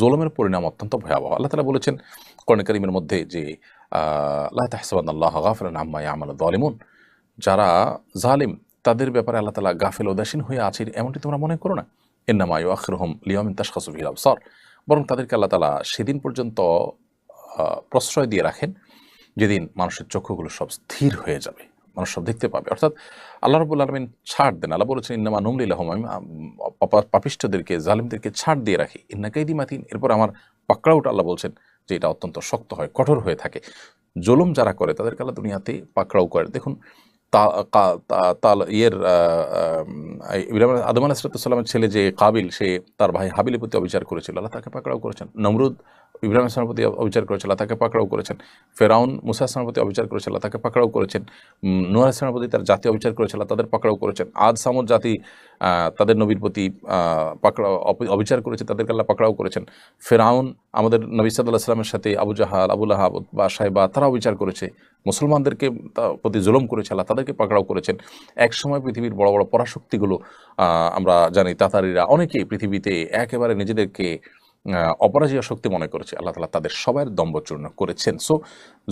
জোলমের পরিণাম অত্যন্ত ভয়াবহ। আল্লাহ তালা বলেছেন, কোরআন করিমের মধ্যে যে আল্লাহ তাহসাবাদ আল্লাহ গাফিলান আম্মা ইয়ামাল দলিমুন যারা জালিম, তাদের ব্যাপারে আল্লাহ তালা গাফেল উদাসীন হয়ে আছে এমনটি তোমরা মনে করো না। এন্নামা ইউ আখরহম লিয়ামিন তাসখাসুবিল আবসর। বরং তাদেরকে আল্লাহ তালা সেদিন পর্যন্ত প্রশ্রয় দিয়ে রাখেন, যেদিন মানুষের চক্ষুগুলো সব স্থির হয়ে যাবে। মানুষ সব দেখতে পাবে। অর্থাৎ আল্লাহ রবুল আলমিন ছাড় দেন। আল্লাহ বলেছেন ইন্নামা নুমলিল্লাহম আমি আম, পাপা- পাপিষ্ঠদেরকে জালিমদেরকে ছাড় দিয়ে রাখি। ইন্নাকাইদি মাতিন। এরপর আমার পাকড়াউটা আল্লাহ বলছেন যে এটা অত্যন্ত শক্ত হয় কঠোর হয়ে থাকে। জুলুম যারা করে তাদেরকে আল্লাহ দুনিয়াতে পাকড়াও করে। দেখুন তাল, ইয়ের আদমান আদম আলাহিসাল্লামের ছেলে যে কাবিল, সে তার ভাই হাবিলের প্রতি অবিচার করেছিল। আল্লাহ তাকে পাকড়াও করেছেন। নমরুদ ইব্রাহিম আসলামের প্রতি অবিচার করেছিল। তাকে পাকড়াও করেছেন। ফেরাউন মুসা আসলামের প্রতি অবিচার করেছিল। তাকে পাকড়াও করেছেন। নুয়ার আসলামের প্রতি তার জাতি অবিচার করেছিল। তাদের পাকড়াও করেছেন। আদ, সামুদ জাতি তাদের নবীর প্রতি পাকড়াও অবিচার করেছে তাদেরকে আল্লাহ পাকড়াও করেছেন। ফেরাউন আমাদের নবী সাদুল্লাহ সাল্লামের সাথে আবু জাহাল আবুল আহাব বা সাহেবা তারা বিচার করেছে। মুসলমানদেরকে প্রতি জুলম করেছে, আল্লাহ তাদেরকে পাকড়াও করেছেন। এক সময় পৃথিবীর বড় বড় পরাশক্তিগুলো আমরা জানি, তাতারিরা অনেকেই পৃথিবীতে একেবারে নিজেদেরকে অপরাজীয় শক্তি মনে করেছে। আল্লাহ তালা তাদের সবার দম্বচূর্ণ করেছেন। সো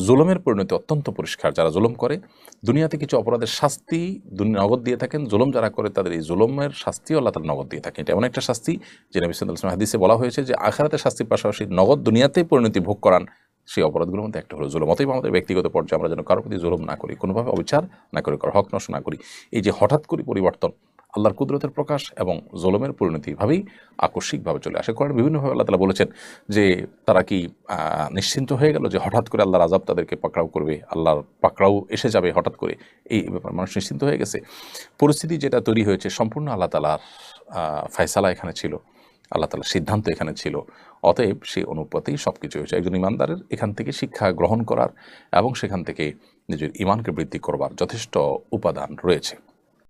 জুলমের পরিণতি অত্যন্ত পরিষ্কার। যারা জুলুম করে, দুনিয়াতে কিছু অপরাধের শাস্তি নগদ দিয়ে থাকেন। জুলুম যারা করে, তাদের এই জুলুমের শাস্তিও আল্লাহ তালা নগদ দিয়ে থাকেন। এটা এমন একটা শাস্তি যে নবী আলাইহি হাদিসে বলা হয়েছে যে আখারাতে শাস্তির পাশাপাশি নগদ দুনিয়াতে পরিণতি ভোগ করান সেই অপরাধগুলোর মধ্যে একটা হলো জুলুম। অতএব আমাদের ব্যক্তিগত পর্যায়ে আমরা যেন কারোর প্রতি জুলুম না করি, কোনোভাবে অবিচার না করি, কারও হক নষ্ট না করি। এই যে হঠাৎ করে পরিবর্তন আল্লাহর কুদরতের প্রকাশ এবং জোলমের পরিণতি ভাবেই আকস্মিকভাবে চলে আসে। করেন বিভিন্নভাবে আল্লাহ তালা বলেছেন যে তারা কি নিশ্চিন্ত হয়ে গেল যে হঠাৎ করে আল্লাহর আজাব তাদেরকে পাকড়াও করবে, আল্লাহর পাকড়াও এসে যাবে হঠাৎ করে? এই ব্যাপার মানুষ নিশ্চিন্ত হয়ে গেছে। পরিস্থিতি যেটা তৈরি হয়েছে সম্পূর্ণ আল্লাহ তালার ফয়সালা এখানে ছিল, আল্লাহ তালার সিদ্ধান্ত এখানে ছিল। অতএব সেই অনুপাতেই সব কিছু হয়েছে। একজন ইমানদারের এখান থেকে শিক্ষা গ্রহণ করার এবং সেখান থেকে নিজের ইমানকে বৃদ্ধি করবার যথেষ্ট উপাদান রয়েছে।